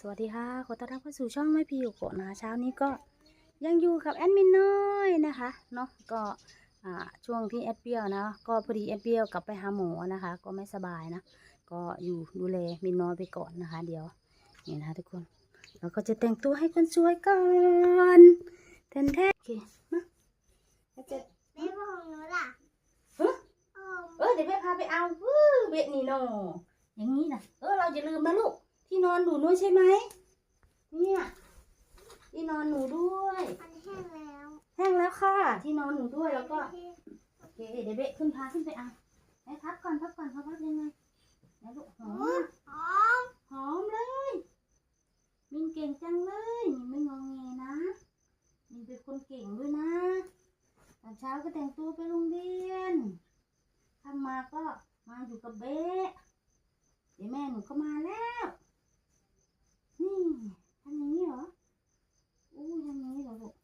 สวัสดีค่ะขอต้อนรับเข้าสู่ช่องไม่พีอยู่โกะนะคะเช้านี้ก็ยังอยู่กับแอดมินน้อยนะคะเนาะก็อ่าช่วงที่แอดเปียวนะก็พอดีแอดเปียวกลับไปหาหมอนะคะ ก็ไม่สบายนะ ก็อยู่ดูแลมินน้อยไปก่อนนะคะ เดี๋ยวนี่นะคะทุกคนเราก็จะแต่งตัวให้คนสวยก่อนแทนแทนโอเคมาแล้วจะแม่พ่อของหนูล่ะเฮ้ยพ่อเออเดี๋ยวแม่พาไปเอาวื้อเวทนี่โนอย่างนี้นะเออเราจะลืมนะลูก ที่นอนหนูด้วยใช่ไหมเนี่ยที่นอนหนูด้วยมันแห้งแล้วแห้งแล้วค่ะ ที่นอนหนูด้วยแล้วก็โอเคเดี๋ยวเบะขึ้นพาขึ้นไปเอาไหนพักก่อนพักก่อนพักพักยังไงไหนลูกหอมหอมหอมเลย มินเก่งจังเลยมินไม่งองแงนะมินเป็นคนเก่งด้วยนะตอนเช้าก็แต่งตัวไปโรงเรียนทำมาก็มาอยู่กับเบ๊ะเดี๋ยวแม่หนูก็มาแล้ว นี่ทำอย่างนี้เหรออู้ทำอย่างนี้เหรอลูก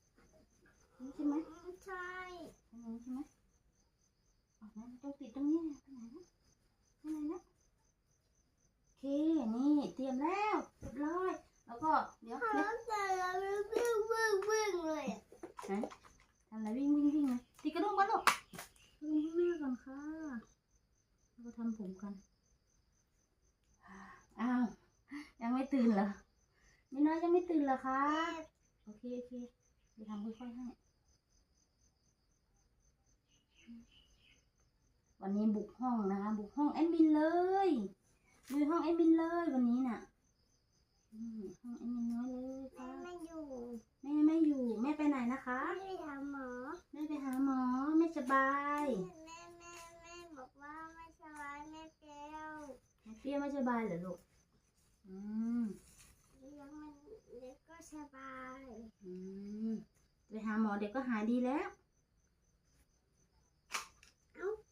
นี่ใช่ไหม ใช่ ทำอย่างนี้ใช่ไหม ออกมาต้องติดตรงนี้นะตรงไหนนะตรงไหนนะโอเคนี่เตรียมแล้วเรียบร้อย แล้วก็เดี๋ยวเดี๋ยวน้ำใจแล้ววิ่งวิ่งวิ่งเลยอะทำอะไรวิ่งวิ่งวิ่งเลยตีกระดุมก่อนลูกกระดุมข้างหน้าก่อนค่ะแล้วก็ทำผมกันอ้าวยังไม่ตื่นเหรอไม่น้อยยังไม่ตื่นเหรอคะโอเคโอเคเดี๋ยวทำค่อยๆให้ วันนี้บุกห้องนะคะ บุกห้องแอดมินเลยดูห้องแอดมินเลยวันนี้น่ะอืมห้องแอดมินน้อยเลยแม่ค่ะไม่อยู่แม่ไม่อยู่แม่ไปไหนนะคะไม่ได้ทำหมอแม่ไปหาหมอไม่สบายแม่แม่แม่บอกว่าไม่สบายแม่เปรี้ยวแม่เปรี้ยวไม่สบายเหรอลูกอืมเลี้ยงมันเด็กก็สบายอืมไปหาหมอเด็กก็หายดีแล้ว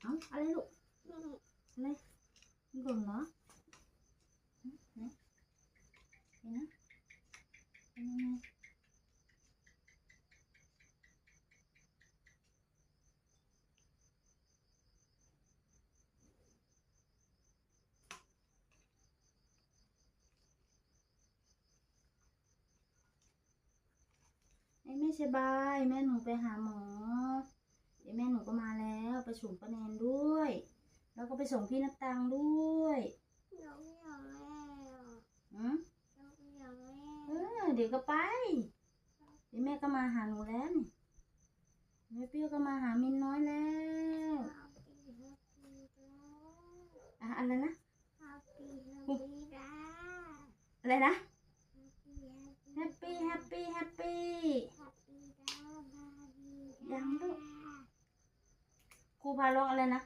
เอ้าเอ้าอะไรลูก อะไรมันหล่นเหรอหึไหนเห็นนะเป็นยังไงไอ้ไม่สบาย แม่หนูไปหาหมอเดี๋ยวแม่หนูก็มาแล้วไปส่งป้าแนนด้วย แล้วก็ไปส่งพี่นับตังด้วยหนูอยากแม่อะอืมหนูอยากแม่เออเดี๋ยวก็ไป เดี๋ยวแม่ก็มาหาหนูแล้วนี่แม่เปรี้ยวก็มาหามินน้อยแล้วเอาปีฮัปปี้แล้วอะอะไรนะฮัปปี้ฮัปปี้แล้วอะไรนะ ฮัปปี้ฮัปปี้ แฮปปี้แฮปปี้แฮปปี้ ฮัปปี้แล้วบาร์บี้ ยังลูก ค รูพาร้องอะไรนะ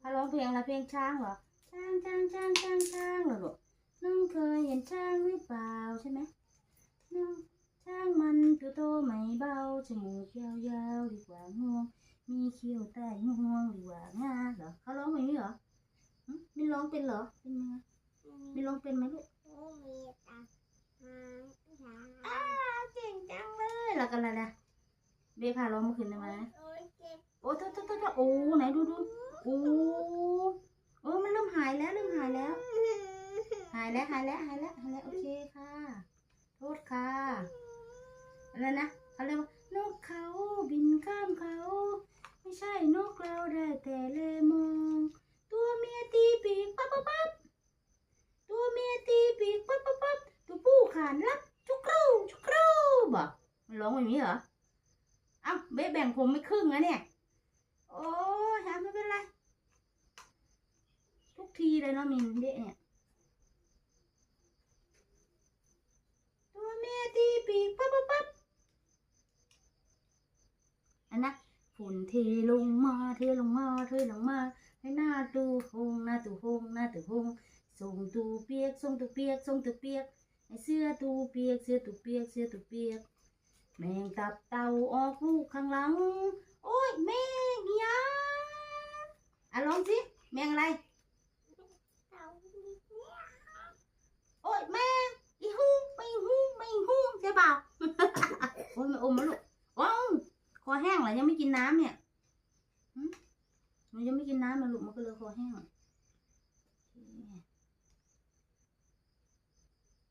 พาร้องเพลงอะไรเพลงช้างเหรอช้างช้างช้างช้างช้างเหรอลูกน้องเคยเห็นช้างหรือเปล่าใช่ไหมน้องช้างมันตัวโตไม่เบาจมูกยาวๆดีกว่างวงมีเขี้ยวใต้งวงดีกว่างาเหรอเขาร้องแบบนี้เหรอหึมินร้องเป็นเหรอเป็นยังไงมินร้องเป็นไหมลูกโอ้มีตาหางหางอ้าวเก่งจังเลยแล้วกันอะไรนะเบพาร้องเมื่อคืนได้ไหม โอ้เจ็บโอ้โตโตโตตโอ้ไหนดูดูโอ้โอ้มันเริ่มหายแล้วเริ่มหายแล้ว หายแล้วหายแล้วหายแล้วหายแล้วโอเคค่ะ โทษค่ะอะไรนะเขาเรียกว่านกเขาบินข้ามเขา ไม่ใช่นกเราได้แต่เลมอง ตัวเมียตีปีกปั๊บปั๊บปั๊บตัวเมียตีปีกปั๊บปั๊บปั๊บตัวผู้ขานรับชุกครูชุกครูบอกมันร้องแบบนี้เหรอเอ้าเบ๊แบ่งผมไม่ครึ่งนะเนี่ย โอ้ยหาไม่เป็นไร ทีเลยเนาะมินเบ๊เนี่ย ตัวเมียตีปีกปั๊บปั๊บปั๊บอันนะฝุ่นเทลงมาเทลงมาเทลงมาให้หน้าตูหงหน้าตูหงหน้าตูหงส่งตูเปียกส่งตูเปียกส่งตูเปียกให้เสื้อตูเปียกเสื้อตูเปียกเสื้อตูเปียก แมงตับเต่าออกลูกข้างหลัง โอ้ยแมงยาอะลองสิแมงอะไร โอ้ยแม่อีหูไม่หูไม่หูใช่เป่าโอ้ยมันอมแล้วลูกว้าคอแห้งเหรอยังไม่กินน้ำเนี่ยมันยังไม่กินน้ำมันลูกมันก็เลยคอแห้ง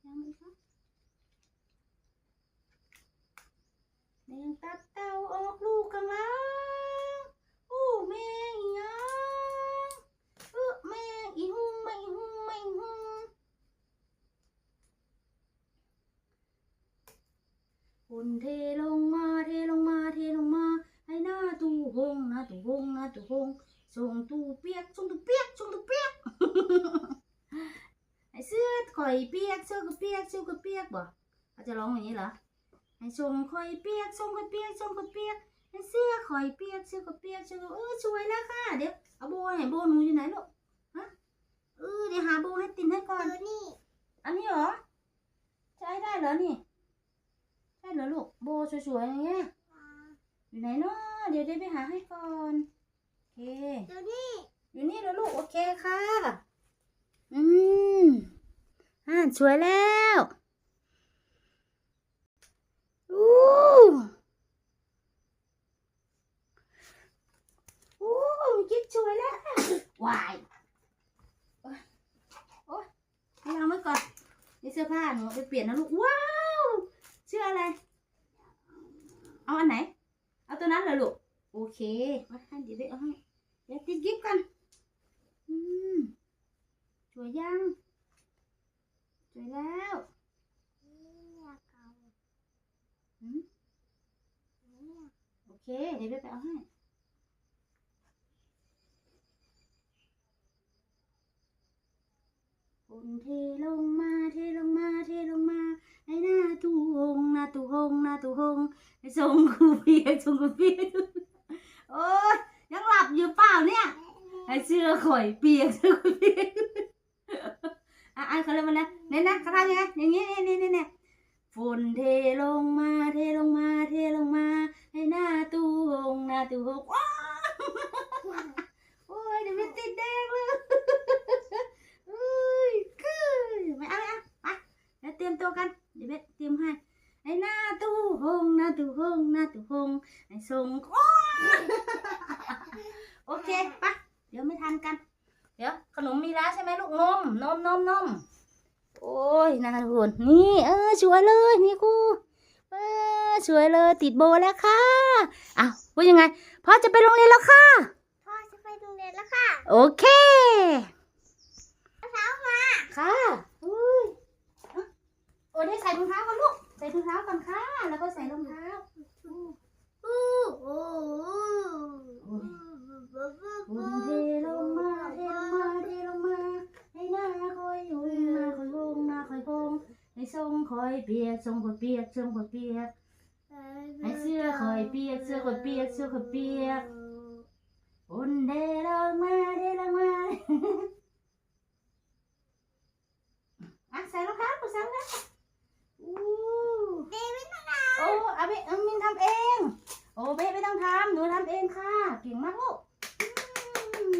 ยังไหมคะยังตัด หงหน้าตู้หงหน้าตู้หงส่งตู้เปียกส่งตู้เปียกส่งตู้เปียกไอเสื้อข่อยเปียกเสื้อก็เปียกเสื้อก็เปียกบ่เขาจะร้องอย่างนี้เหรอให้ส่งข่อยเปียกส่งข่อยเปียกส่งข่อยเปียกให้เสื้อข่อยเปียกเสื้อก็เปียกเสื้อก็เออสวยแล้วค่ะเดี๋ยวเอาโบให้โบหนูอยู่ไหนลูกฮะเออเดี๋ยวหาโบให้ตินให้ก่อนดูนี่อันนี้เหรอใช้ได้เหรอนี่ใช่เหรอลูกโบสวยๆอย่างเงี้ย อยู่ไหนเนาะเดี๋ยวได้ไปหาให้ก่อนโอเคดูนี่ อยู่นี่แล้วลูกโอเคค่ะ อืมอ่าสวยแล้วอู้อู้กิ๊บสวยแล้ววายโอ๊ยโอ๊ยให้เอาไว้ก่อนนี่เสื้อผ้าหนูเอาไปเปลี่ยนนะลูกว้าวเสื้ออะไร เอาอันไหนเอา ตัวนั้นเหรอลูก โอเคมาให้เดี๋ยวได้เอาให้เดี๋ยวติดกิฟต์กัน อืมสวยยังสวยแล้วอยากเอาอืมโอเค เดี๋ยวไปเอาให้ฝนเทลงมา เทลงมา เทลงมาให้หน้าตู้หงหน้าตู้หงหน้าตู้หง ให้ส่งกูเปียกส่งกูเปียกโอ้ยยังหลับอยู่เปล่าเนี่ยไอ้เสื้อข่อยเปียกเสื้อข่อยเปียกอะอะเขาเรียกว่านะเนี่ยนะเขาทำยังไงอย่างงี้นี่นี่นี่ฝนเทลงมาเทลงมาเทลงมาให้หน้าตู้หงหน้าตู้หงว้าวโอ้ยเดี๋ยวมันติดแดงเลยเอ้ยคือไม่เอาไม่เอาไปเดี๋ยวเตรียมตัวกันเดี๋ยวเบสเตรียมให้ให้หน้าตู้หงหน้าตู้ หงหน้าตู้หงให้ส่งว้าวโอเคไปเดี๋ยวไม่ทันกัน เดี๋ยวขนมมีแล้วใช่ไหมลูกนมนมนมนมโอ้ยน่าทุกคนนี่เออสวยเลยนี่ครูเออสวยเลยติดโบแล้วค่ะอ้าวว่ายังไงพ่อจะไปโรงเรียนแล้วค่ะพ่อจะไปโรงเรียนแล้วค่ะ โอเคเช้ามาค่ะอุ้ยอะโอ้ได้ใส่รองเท้าก่อนลูกใส่รองเท้าก่อนค่ะ แล้วก็ใส่รองเท้า อู้โอ้ ฝนเทลงมาเทลงมาเทลงมา ให้หน้าคอยหุงหน้าคอยหงหน้าคอยหงให้ทรงค อยเปียกทรงคอยเปียกทรงคอยเปียกให้เสื้อคอยเปียกเสื้อคอยเปียกเสื้อคอยเปียกฝนเทลงมาเทลงมาอะใส่รองเท้าใส่รองเท้าอู้เดวิดนะโอ้เอาไปเอามินทำเอง โอ้เบ๊ไม่ต้องทำหนูทำเองค่ะเก่งมากลูก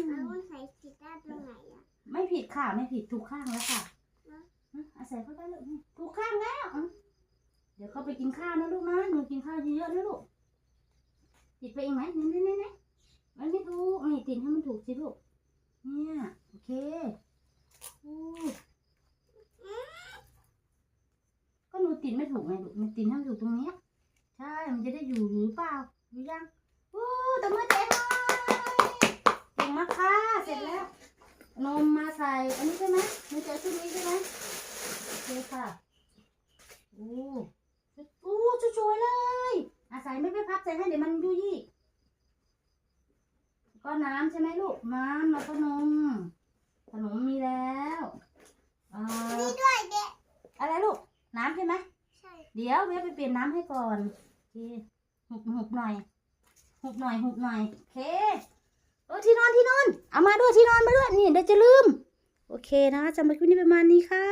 เอาใส่ผิดได้ตรงไหนอะไม่ผิดค่ะไม่ผิดถูกข้างแล้วค่ะ อาศัยเข้าไปลูกถูกข้างแล้ว เดี๋ยวเขาไปกินข้าวนะลูกนะ หนูกินข้าวเยอะๆนะลูก ติดไปอีกไหมนี่นี่นี่นี่มันไม่ถูกนี่ติดให้มันถูกสิลูก เนี่ยโอเคอู้ก็หนูติดไม่ถูกไงลูก มันติดให้มันถูกตรงเนี้ยใช่ มันจะได้อยู่หรือเปล่าอยู่ยังอู้แต่เมื่อเจ๊หน่อยเก่งมากค่ะ เสร็จแล้ว นมมาใส่ อันนี้ใช่ไหมมันจะชุดนี้ใช่ไหม เคค่ะโอ้โอ้สวยๆเลย อาศัยไม่ไปพับใส่ให้เดี๋ยวมันยุ่ยยี่ก็น้ำใช่ไหมลูก น้ำแล้วก็นม ขนมมีแล้วเอ่อนี่ด้วยเด็กอะไรลูก น้ำใช่ไหมใช่ เดี๋ยวเวียไปเปลี่ยนน้ำให้ก่อนโอเคหุบหุบหน่อย หุบหน่อย หุบหน่อย โอเคเออที่นอนที่นอน เอามาด้วยที่นอนมาด้วย นี่เดี๋ยวจะลืม โอเคนะจำไปคลิปนี้ประมาณนี้ค่ะ